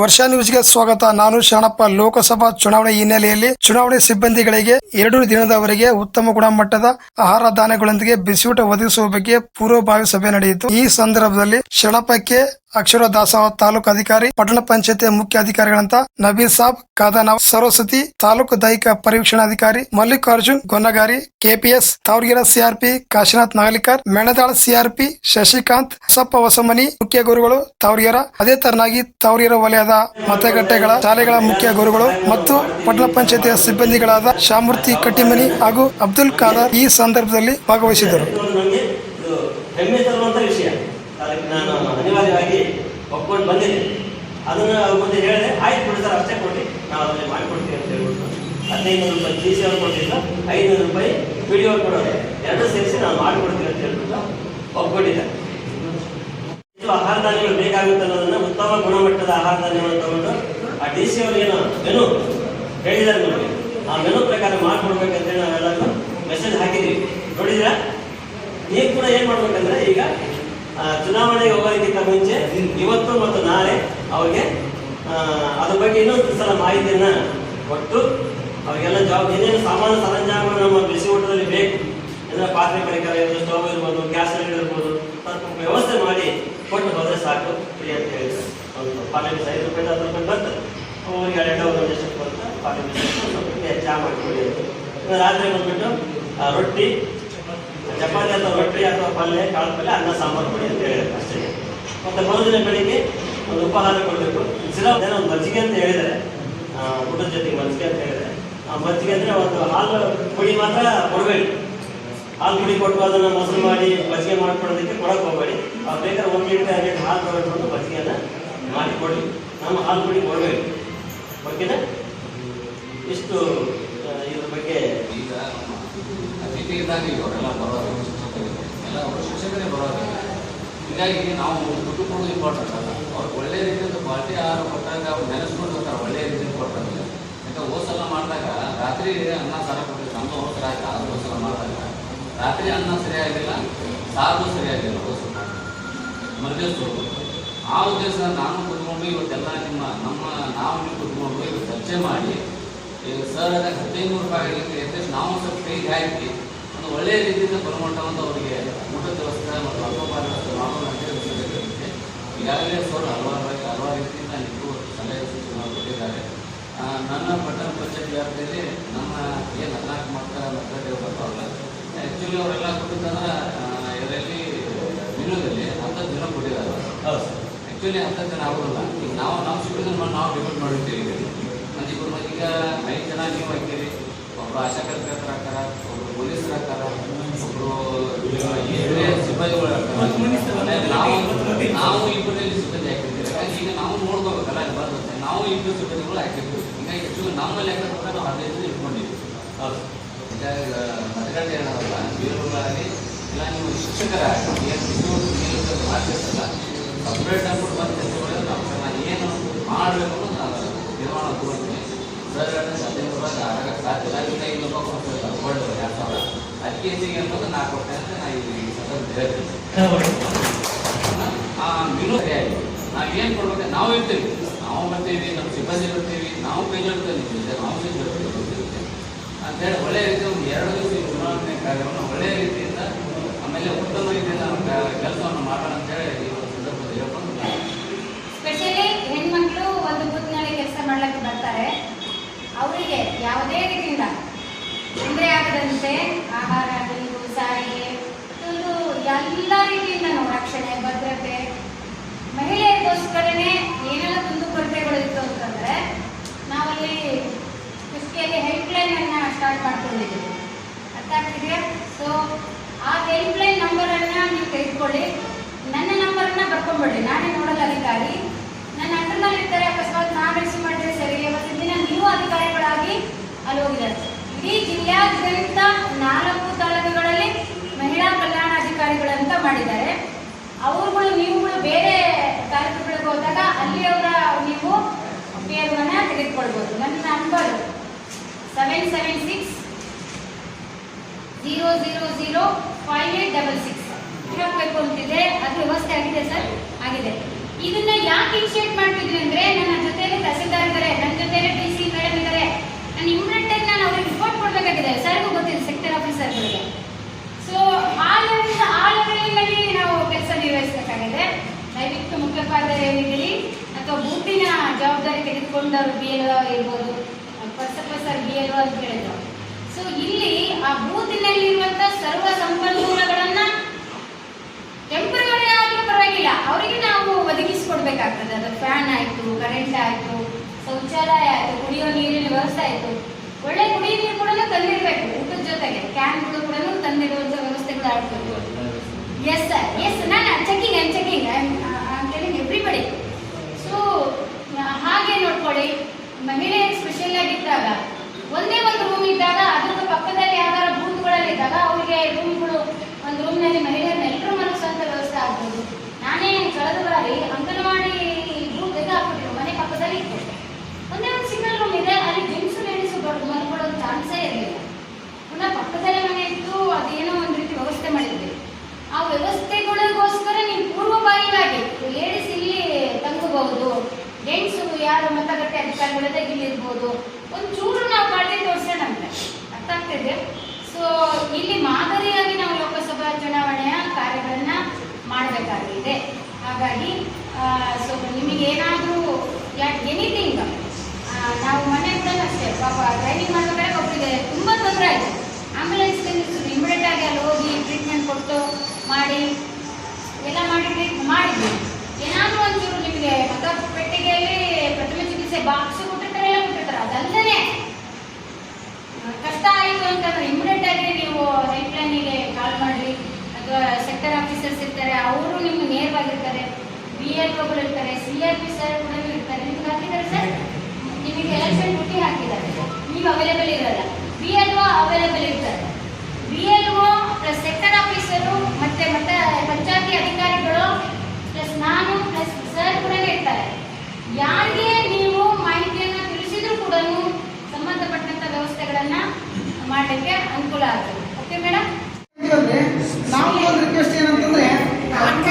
ವರ್ಷಾ ನ್ಯೂಸ್ಗೆ ಸ್ವಾಗತ. ನಾನು ಶರಣಪ್ಪ ಲೋಕಸಭಾ ಚುನಾವಣೆ ಹಿನ್ನೆಲೆಯಲ್ಲಿ ಚುನಾವಣೆ ಸಿಬ್ಬಂದಿಗಳಿಗೆ ಎರಡು ದಿನದವರೆಗೆ ಉತ್ತಮ ಗುಣಮಟ್ಟದ ಆಹಾರ ಧಾನ್ಯಗಳೊಂದಿಗೆ ಬಿಸಿಯೂಟ ಒದಗಿಸುವ ಬಗ್ಗೆ ಪೂರ್ವಭಾವಿ ಸಭೆ ನಡೆಯಿತು. ಈ ಸಂದರ್ಭದಲ್ಲಿ ಶರಣಪ್ಪಕ್ಕೆ ಅಕ್ಷರ ದಾಸೋಹ ತಾಲೂಕು ಅಧಿಕಾರಿ ಪಟ್ಟಣ ಪಂಚಾಯತಿ ಮುಖ್ಯ ಅಧಿಕಾರಿಗಳಂತ ನಬೀರ್ ಸಾಬ್ ಕಾದನವ್ ಸರಸ್ವತಿ ತಾಲೂಕು ದೈಹಿಕ ಪರೀಕ್ಷಣಾಧಿಕಾರಿ Mallikarjun Gonnagari KPS Tavargera CRP Kashinath Nagalikar Menadal CRP Shashikant Sappa Hosamani ಮುಖ್ಯ ಗುರುಗಳು ತಾವರ್ಗಿರ ಅದೇ ತರನಾಗಿ ತಾವರ್ಗಿರ ವಲಯದ ಮತಗಟ್ಟೆಗಳ ಶಾಲೆಗಳ ಮುಖ್ಯ ಗುರುಗಳು ಮತ್ತು ಪಟ್ಟಣ ಪಂಚಾಯತಿಯ ಸಿಬ್ಬಂದಿಗಳಾದ ಶಾಮೂರ್ತಿ ಕಟ್ಟಿಮನಿ ಹಾಗೂ ಅಬ್ದುಲ್ ಖಾದರ್ ಈ ಸಂದರ್ಭದಲ್ಲಿ ಭಾಗವಹಿಸಿದರು ಅದನ್ನು ಮುಂದೆ ಹೇಳಿದೆ ಆಯ್ತು ಬಿಡಿ ಸರ್, ಅಷ್ಟೇ ಕೊಡಿ. ನಾವು ಅದನ್ನೇ ಮಾಡಿಕೊಡ್ತೀವಿ ಅಂತ ಹೇಳ್ಬಿಟ್ಟು. ಹದಿನೈದು ರೂಪಾಯಿ ಜಿ ಸಿ ಅವ್ರು ಕೊಟ್ಟಿದ್ದು ಐನೂರು ರೂಪಾಯಿ ಅವ್ರು ಕೊಡೋದು ಎರಡು ಸೇರಿಸಿ ನಾವು ಮಾಡಿಕೊಡ್ತೀವಿ ಅಂತ ಹೇಳ್ಬಿಟ್ಟು ಒಪ್ಕೊಂಡಿದ್ದೆ. ಆಹಾರ ಧಾನ್ಯಗಳು ಬೇಕಾಗುತ್ತೆ ಅನ್ನೋದನ್ನ ಉತ್ತಮ ಗುಣಮಟ್ಟದ ಆಹಾರ ಧಾನ್ಯವನ್ನು ತಗೊಂಡು ಆ ಡಿ ಸಿ ಅವರು ಏನು ಮೆನು ಹೇಳಿದ್ದಾರೆ ನಮಗೆ ಆ ಮೆನು ಪ್ರಕಾರ ಮಾಡ್ಕೊಡ್ಬೇಕಂತೇಳಿ ನಾವೆಲ್ಲರೂ ಮೆಸೇಜ್ ಹಾಕಿದ್ವಿ. ನೋಡಿದ್ರಾ ನೀವು ಕೂಡ ಏನ್ ಮಾಡ್ಬೇಕಂದ್ರೆ ಈಗ ಚುನಾವಣೆಗೆ ಹೋಗೋದಕ್ಕಿಂತ ಮುಂಚೆ ಇವತ್ತು ಮತ್ತು ನಾಳೆ ಅವ್ರಿಗೆ ಅದ್ರ ಬಗ್ಗೆ ಇನ್ನೊಂದು ಸಲ ಮಾಹಿತಿಯನ್ನ ಕೊಟ್ಟು ಅವರಿಗೆಲ್ಲ ಜಾಬ್ ಏನೇನು ಸಾಮಾನು ಸರಂಜಾಮ ನಮ್ಮ ಬಿಸಿ ಊಟದಲ್ಲಿ ಬೇಕು. ಅಂದ್ರೆ ಪಾತ್ರೆ ಪರಿಕರ ಇರ್ಬೋದು, ಸ್ಟವ್ ಇರ್ಬೋದು, ಗ್ಯಾಸ್ ಇರ್ಬೋದು ವ್ಯವಸ್ಥೆ ಮಾಡಿ ಕೊಟ್ಟು ಹೋದ್ರೆ ಸಾಕು, ಫ್ರೀ ಅಂತ ಹೇಳಿದ್ರು. ಒಂದು ಪಾರ್ಟಿ ಐದು ರೂಪಾಯಿ ಹತ್ತು ರೂಪಾಯಿ ಬರ್ತದೆ ಅವ್ರಿಗೆ ಎರಡು ಒಂದು ಎಷ್ಟು ಬರುತ್ತೆ ಚಾ ಮಾಡಿ ಮಾಡಿಕೊಡಿ ಅಂತ ರಾತ್ರಿ ಬಂದ್ಬಿಟ್ಟು ರೊಟ್ಟಿ, ಚಪಾತಿ ಅಥವಾ ರೊಟ್ಟಿ ಅಥವಾ ಪಲ್ಯ, ಕಾಳು ಪಲ್ಯ, ಅನ್ನ, ಸಾಂಬಾರು ಕೊಡಿ ಅಂತ ಹೇಳಿದ್ರು ಅಷ್ಟೇ. ಮತ್ತು ಮರುದಿನ ಬೆಳಿಗ್ಗೆ ಉಪಹಾರ ಕೊಡಬೇಕು ಸಿರಪ್ ಏನೋ ಒಂದು ಮಜ್ಜಿಗೆ ಅಂತ ಹೇಳಿದರೆ ಊಟದ ಜೊತೆಗೆ ಮಜ್ಜಿಗೆ ಅಂತ ಹೇಳಿದರೆ ಆ ಮಜ್ಜಿಗೆ ಅಂದ್ರೆ ಒಂದು ಹಾಲು ಪುಡಿ ಮಾತ್ರ ಕೊಡಬೇಡಿ. ಹಾಲು ಪುಡಿ ಕೊಟ್ಟು ಅದನ್ನು ಮೊಸರು ಮಾಡಿ ಮಜ್ಜಿಗೆ ಮಾಡಿಕೊಡೋದಕ್ಕೆ ಕೊಡಕ್ಕೆ ಹೋಗಬೇಡಿ. ಅವ್ರು ಬೇಕಾದ್ರೆ ಒಂದು ಲೀಟರ್, ಎರಡು ಹಾಲು ತೊಗೊಂಡು ಮಜ್ಜಿಗೆಯನ್ನು ಮಾಡಿಕೊಡಿ ನಮ್ಮ ಹಾಲು ಪುಡಿ ಕೊಡಬೇಡಿ. ಓಕೆನಾ? ಇಷ್ಟು ಇದ್ರ ಬಗ್ಗೆ. ಈಗ ಎಲ್ಲ ಶಿಕ್ಷಕರೇ ಬರೋದು ಹೀಗಾಗಿ ನಾವು ದುಡ್ಡು ಇಂಪಾರ್ಟೆಂಟ್ ಅಲ್ಲ. ಅವ್ರಿಗೆ ಒಳ್ಳೆ ರೀತಿಯಿಂದ ಪಾರ್ಟಿ ಆಹಾರ ಕೊಟ್ಟಾಗ ಅವ್ರು ನೆನೆಸ್ಕೊಂಡು ಹೋಗ್ತಾರೆ ಒಳ್ಳೆ ರೀತಿಯಿಂದ ಕೊಡ್ತಾರೆ ಯಾಕಂದ್ರೆ ಹೋದ ಸಲ ಮಾಡಿದಾಗ ರಾತ್ರಿ ಅನ್ನ ಸಾರ ಕೊಟ್ಟಿದ್ದು ನಮ್ಮ ಹೋದ ಸಲ ಆಯ್ತು, ಆದ್ರೂ ಹೋಸಲ ಮಾಡಿದಾಗ ರಾತ್ರಿ ಅನ್ನ ಸರಿಯಾಗಿಲ್ಲ, ಸಾರು ಸರಿಯಾಗಿಲ್ಲ ಹೋಸಲ ಮರ್ಜೆಸ್ ಆ ಉದ್ದೇಶ ನಾನು ಕುತ್ಕೊಂಡು ಇವತ್ತೆಲ್ಲ ನಿಮ್ಮ, ನಮ್ಮ, ನಾವು ನೀವು ಕುತ್ಕೊಂಡು ಇವತ್ತು ಚರ್ಚೆ ಮಾಡಿ ಈಗ ಸರ್ ಅದಕ್ಕೆ ಹದಿನೈದು ನೂರು ರೂಪಾಯಿ ನಾವು ಸ್ವಲ್ಪ ಕೈಗೆ ಹಾಕಿ ಒಂದು ಒಳ್ಳೆಯ ರೀತಿಯಿಂದ ಗುಣಮಟ್ಟವನ್ನು ಅವರಿಗೆ ಊಟದ ವ್ಯವಸ್ಥೆ ಮತ್ತು ಅಲ್ಪೋಪಾರ ವ್ಯವಸ್ಥೆ ಮಾಡೋಣ ಅಂತ ಹೇಳಿ ವಿಷಯಕ್ಕೆ ಈಗಾಗಲೇ ಸರ್ ಹಲವಾರು ಹಲವಾರು ರೀತಿಯಿಂದ ನಿಮಗೂ ಸಲಹೆ ಸೂಚನೆ ಕೊಟ್ಟಿದ್ದಾರೆ. ಆ, ನನ್ನ ಪಟ್ಟಣ ಪಂಚಾಯತ್ ವ್ಯಾಪ್ತಿಯಲ್ಲಿ ನಮ್ಮ ಏನು ಹದಿನಾಲ್ಕು ಮಕ್ಕಳ ಮಕ್ಕಳಿಗೆ ಬರ್ತಾವಲ್ಲ ಆ್ಯಕ್ಚುಲಿ ಅವರೆಲ್ಲ ಕೊಟ್ಟಿದ್ದಂದ್ರೆ ಇದರಲ್ಲಿ ವಿನೋದಲ್ಲಿ ಹತ್ತತ್ತು ಜನ ಕೊಟ್ಟಿದ್ದಾರೆ. ಹೌದು ಸರ್. ಆ್ಯಕ್ಚುಲಿ ಹತ್ತತ್ತು ಜನ ಆಗೋದಿಲ್ಲ. ಈಗ ನಾವು ನಾವು ಮಾಡಿ ನಾವು ಡಿಪೆಂಡ್ ಮಾಡಿರ್ತೀವಿ ಮತ್ತು ಇಬ್ಬರು ಈಗ ಐದು ಜನ ನೀವು ಹಾಕಿರಿ ಒಬ್ಬರು ಆಶಾ ಕಾರ್ಯಕರ್ತರು ಹಾಕಾರ ಒಬ್ಬರು ಪೊಲೀಸರು ಹಾಕಾರ ಒಬ್ಬರು ಸಿಬ್ಬಂದಿಗಳು ಹಾಕ್ತಾರೆ. ನಾವು ನಾವು ಇಬ್ಬರಲ್ಲಿ ಸಿಬ್ಬಂದಿ ಹಾಕಿರ್ತೀವಿ. ಯಾಕಂದ್ರೆ ಈಗ ನಾವು ನೋಡ್ಕೋಬೇಕಲ್ಲ ಅಲ್ಲಿ ಬರ್ತದೆ. ನಾವು ಇಬ್ಬರು ಸಿಬ್ಬಂದಿಗಳು ಹಾಕಿರ್ತೀವಿ. ಹೀಗಾಗಿ ಆ್ಯಕ್ಚುಲಿ ನಮ್ಮ ಲೆಕ್ಕ ಪ್ರಕಾರ ನಾವು ಹದಿನೈದು ಜನ ಇಟ್ಕೊಂಡಿದ್ದೀವಿ. ಹೌದು. ಈಗ ಮತಗಟ್ಟೆ ಏನಲ್ಲ ಬೀರುಗಳಾಗಲಿ ಇಲ್ಲ ನೀವು ಬಿಸಿಲು ಮಾಡ್ತಿರ್ತಲ್ಲ ಸಪ್ರೇಟ್ ಅಂದ್ಬಿಟ್ಟು ಬಂದ ನಾವು ಏನು ಮಾಡಬೇಕು ಅನ್ನೋದು ನಾನು ನಿರ್ಮಾಣ ಕೊಡ್ತೀನಿ ಹದಿನೈದು ರೂಪಾಯಿ ಆಗಕ್ಕೆ ಸಾಧ್ಯ ಇಲ್ಲ. ಇಲ್ಲ ಇನ್ನೊಬ್ಬ ಕೊಡ್ತಾರೆ ತಗೊಳ್ಳಿ ಎರಡು ಸಾವಿರ. ಅದಕ್ಕೆ ಹೆಚ್ಚಿಗೆ ಅನ್ನೋದು ನಾ ಕೊಡ್ತೇನೆ ಅಂತ ನಾನು ಈ ಸಂದರ್ಭ ಹೇಳ್ತೀನಿ ಆ ಮಿನು ಸರಿಯಾಗಿ ನಾವು ಏನು ಕೊಡ್ಬೇಕು ನಾವು ಇರ್ತೀವಿ ನಾವು ಬರ್ತೀವಿ ನಮ್ಮ ಸಿಬ್ಬಂದಿ ಬರ್ತೀವಿ, ನಾವು ಕೈ ಜೋಡ್ತೇವೆ ನಿಮ್ಮ ಜೊತೆ ನಾವು ಬರ್ತೀವಿ ಅಂತೇಳಿ ಒಳ್ಳೆಯ ಒಂದು ಎರಡು ದಿವಸ ಚುನಾವಣೆ ಕಾರ್ಯವನ್ನು ಒಳ್ಳೆಯ ರೀತಿಯಿಂದ, ಆಮೇಲೆ ಉತ್ತಮ ರೀತಿಯಿಂದ ಕೆಲಸವನ್ನು ಮಾಡೋಣ ಅಂತೇಳಿ ಈ ಒಂದು ಸಂದರ್ಭದಲ್ಲಿ ಹೇಳ್ಕೊಂಡು ಸ್ಪೆಷಲಿ ಹೆಣ್ಮಕ್ಳು ಒಂದು ಬೂತ್ನಲ್ಲಿ ಕೆಲಸ ಮಾಡ್ಲಿಕ್ಕೆ ಬರ್ತಾರೆ. ಅವರಿಗೆ ಯಾವುದೇ ರೀತಿಯಿಂದ ತೊಂದರೆ ಆಗದಂತೆ ಆಹಾರ ಸಾರಿಗೆ ಎಲ್ಲ ರೀತಿಯಿಂದ ರಕ್ಷಣೆ, ಭದ್ರತೆ ಮಹಿಳೆಯರಿಗೋಸ್ಕರನೇ ಏನೆಲ್ಲ ಕುಂದುಕೊರತೆಗಳು ಇತ್ತು ಅಂತಂದ್ರೆ ನಾವಲ್ಲಿ ಕೃಷಿಯಲ್ಲಿ ಹೆಲ್ಪ್ ಲೈನ್ ಅನ್ನ ಸ್ಟಾರ್ಟ್ ಮಾಡ್ಕೊಂಡಿದ್ದೀವಿ. ಅರ್ಥ ಆಗ್ತಿದೆಯಾ? ಸೊ ಆ ಹೆಲ್ಪ್ ಲೈನ್ ನಂಬರನ್ನು ನೀವು zero zero five eight double six ಹಾಕಬೇಕು ಅಂತಿದೆ. ಅದು ವ್ಯವಸ್ಥೆ ಆಗಿದೆ ಸರ್. ಆಗಿದೆ. ಇದನ್ನ ಯಾಕೆ ಇನಿಷಿಯೇಟ್ ಮಾಡ್ತಿದ್ವಿ ಅಂದ್ರೆ ನನ್ನ ಜೊತೆಲಿ ತಹಸೀಲ್ದಾರ್ ಇದ್ದಾರೆ ನನ್ನ ಜೊತೆಲಿ ಡಿ ಸಿ ಮೇಡಮ್ ಇದ್ದಾರೆ ನಾನು ಇಮಿಡಿಯೇಟ್ ಆಗಿ ನಾನು ಅವ್ರಿಗೆ ರಿಪೋರ್ಟ್ ಕೊಡ್ಬೇಕಾಗಿದೆ. ಸರ್ಗೂ ಗೊತ್ತಿದೆ ಸೆಕ್ಟರ್ ಆಫೀಸರ್ಗಳಿಗೆ ಸೊ ಆ ಲೆವೆಲ್ ಆ ಲೆವೆಲ್ನಲ್ಲಿ ನಾವು ಕೆಲಸ ನಿರ್ವಹಿಸಬೇಕಾಗಿದೆ. ದಯವಿಟ್ಟು ಮುಖ್ಯೋಪಾಧ್ಯಾಯ ಏನಿದ್ದೀರಿ ಅಥವಾ ಬೂಟಿನ ಜವಾಬ್ದಾರಿ ತೆಗೆದುಕೊಂಡವರು ಬಿ ಎಲ್ ಇರ್ಬೋದು ಆಲ್ ಸರ್ ಬಿ ಎಲ್ ಅಂತ ಹೇಳಿದ್ರು. ಸೊ ಇಲ್ಲಿ ಆ ಬೂತಿನಲ್ಲಿರುವಂಥ ಸರ್ವ ಸಂಪನ್ಮೂಲಗಳನ್ನ ಟೆಂಪರರಿ ಆದ್ರೂ ಪರವಾಗಿಲ್ಲ, ಅವರಿಗೆ ನಾವು ಒದಗಿಸಿಕೊಡ್ಬೇಕಾಗ್ತದೆ. ಅದು ಫ್ಯಾನ್ ಆಯಿತು ಕರೆಂಟ್ ಆಯಿತು, ಶೌಚಾಲಯ ಆಯಿತು, ಕುಡಿಯೋ ನೀರಿನ ವ್ಯವಸ್ಥೆ ಆಯಿತು. ಒಳ್ಳೆ ಕುಡಿಯೋ ನೀರು ಕೂಡ ತಂದಿರಬೇಕು, ಊಟದ ಜೊತೆಗೆ. ಕ್ಯಾನ್ಗಳು ಕೂಡ ತಂದಿರುವಂತ ವ್ಯವಸ್ಥೆಗಳು ಆಗಬೇಕು ಎಸ್ ಸರ್ ಎಸ್ ನಾನು checking I'm checking telling everybody so ಹಾಗೆ ನೋಡ್ಕೊಳ್ಳಿ. ಮಹಿಳೆಯರು ಸ್ಪೆಷಲ್ ಆಗಿದ್ದಾಗ, ಒಂದೇ ಒಂದು ರೂಮ್ ಇದ್ದಾಗ ಅದ್ರ ಪಕ್ಕದಲ್ಲಿ ಯಾವ್ದಾರ ಬೂತ್ಗಳಲ್ಲಿದ್ದಾಗ ಅವರಿಗೆ ರೂಮ್ಗಳು ಒಂದು ರೂಮ್ನಲ್ಲಿ ಮಹಿಳೆಯರನ್ನ ಎಲ್ಲರೂ ಮನಸ್ಸಂತ ವ್ಯವಸ್ಥೆ ಆಗ್ಬೋದು ನಾನೇ ಕಳೆದ ಬಾರಿ ಅಂಗನವಾಡಿ ಬೂತ್ ಇದು ಹಾಕ್ಬಿಟ್ಟಿರು ಮನೆ ಪಕ್ಕದಲ್ಲಿ ಇತ್ತು ಒಂದೇ ಒಂದು ಸಿಂಗಲ್ ರೂಮ್ ಇದೆ ಅಲ್ಲಿ ಜೆಂಟ್ಸು ಲೇಡೀಸು ಮಲ್ಕೊಳ್ಳೋ ಚಾನ್ಸೇ ಇರಲಿಲ್ಲ ಪುನಃ ಪಕ್ಕದಲ್ಲೇ ಮನೆ ಇತ್ತು ಅದೇನೋ ಒಂದು ರೀತಿ ವ್ಯವಸ್ಥೆ ಮಾಡಿದ್ವಿ ಆ ವ್ಯವಸ್ಥೆಗಳಿಗೋಸ್ಕರ ನೀವು ಪೂರ್ವಭಾವಿಯಾಗಿ ಲೇಡೀಸ್ ಇಲ್ಲಿ ತಂಗಬಹುದು ಜೆಂಟ್ಸು ಯಾರು ಮತಗಟ್ಟೆ ಅಧಿಕಾರಿಗಳದೇ ಇಲ್ಲಿ ಇರ್ಬೋದು ಒಂಚೂರು ನಾವು ಕಾಳಜಿ ತೋರಿಸೋಣ ಅಂತ ಅರ್ಥ ಆಗ್ತಿದೆ ಸೊ ಇಲ್ಲಿ ಮಾದರಿಯಾಗಿ ನಾವು ಲೋಕಸಭಾ ಚುನಾವಣೆಯ ಕಾರ್ಯಗಳನ್ನ ಮಾಡಬೇಕಾಗಿದೆ. ಹಾಗಾಗಿ ಸೊ ನಿಮಗೆ ಏನಾದರೂ ಯಾಕೆ ಎನಿಥಿಂಗ್ ನಾವು ಮನೆ ಅಷ್ಟೇ, ಪಾಪ ಟ್ರೈನಿಂಗ್ ಮಾಡಬೇಕಾದ್ರೆ ಒಬ್ಬರಿಗೆ ತುಂಬ ತೊಂದರೆ ಆಯಿತು. ನಿಲ್ಲಿಸಿದ್ರು ಇಮಿಡಿಯೇಟ್ ಆಗಿ ಅಲ್ಲಿ ಹೋಗಿ ಟ್ರೀಟ್ಮೆಂಟ್ ಕೊಟ್ಟು ಮಾಡಿ, ಎಲ್ಲ ಮಾಡಿ ಟ್ರೀಟ್ ಮಾಡಿದ್ವಿ ಏನಾದರೂ ಒಂಚೂರು ನಿಮಗೆ ಮತ ಪೆಟ್ಟಿಗೆಯಲ್ಲಿ ಪ್ರಥಮ ಚಿಕಿತ್ಸೆ ಬಾಕ್ಸ್ ಕೊಟ್ಟಿರ್ತಾರೆ, ಎಲ್ಲ ಕೊಟ್ಟಿರ್ತಾರೆ. ಅದಲ್ಲದೇ ಕಷ್ಟ ಆಯಿತು ಅಂತಂದ್ರೆ ಇಮಿಡಿಯೇಟ್ ಟೀಚರ್ಸ್ ಇರ್ತಾರೆ ಅವರು ನಿಮ್ಗೆ ನೇರವಾಗಿರ್ತಾರೆ ಬಿ ಎಲ್ ಒಗಳು ಇರ್ತಾರೆ ಸಿ ಆರ್ ಪಿ ಸರ್ ಕೂಡ ಇರ್ತಾರೆ, ನಿಮ್ಗೆ ಹಾಕಿದ್ದಾರೆ ಸರ್ ನಿಮಗೆ ಎಲೆಕ್ಷನ್ ಡ್ಯೂಟಿ ಹಾಕಿದ್ದಾರೆ. ನೀವು ಅವೈಲೇಬಲ್ ಇರಲ್ಲ. ಬಿ ಎಲ್ ಒ ಅವೈಲೇಬಲ್ ಇರ್ತಾರೆ B L O plus sector officer ಮತ್ತೆ ಮತ್ತೆ ಪಂಚಾಯತಿ ಅಧಿಕಾರಿಗಳು ಪ್ಲಸ್ ನಾನು ಪ್ಲಸ್ ಸರ್ ಕೂಡ ಇರ್ತಾರೆ. ಯಾರಿಗೆ ನೀವು ಮಾಹಿತಿಯನ್ನು ತಿಳಿಸಿದ್ರು ಕೂಡ ಸಂಬಂಧಪಟ್ಟಂಥ ವ್ಯವಸ್ಥೆಗಳನ್ನ ಮಾಡಲಿಕ್ಕೆ ಅನುಕೂಲ ಆಗ್ತದೆ ಓಕೆ ಮೇಡಮ್ ಅಂದ್ರೆ ನಾವು ಒಂದು ರಿಕ್ವೆಸ್ಟ್ ಏನಂತಂದ್ರೆ ಅಕ್ಕ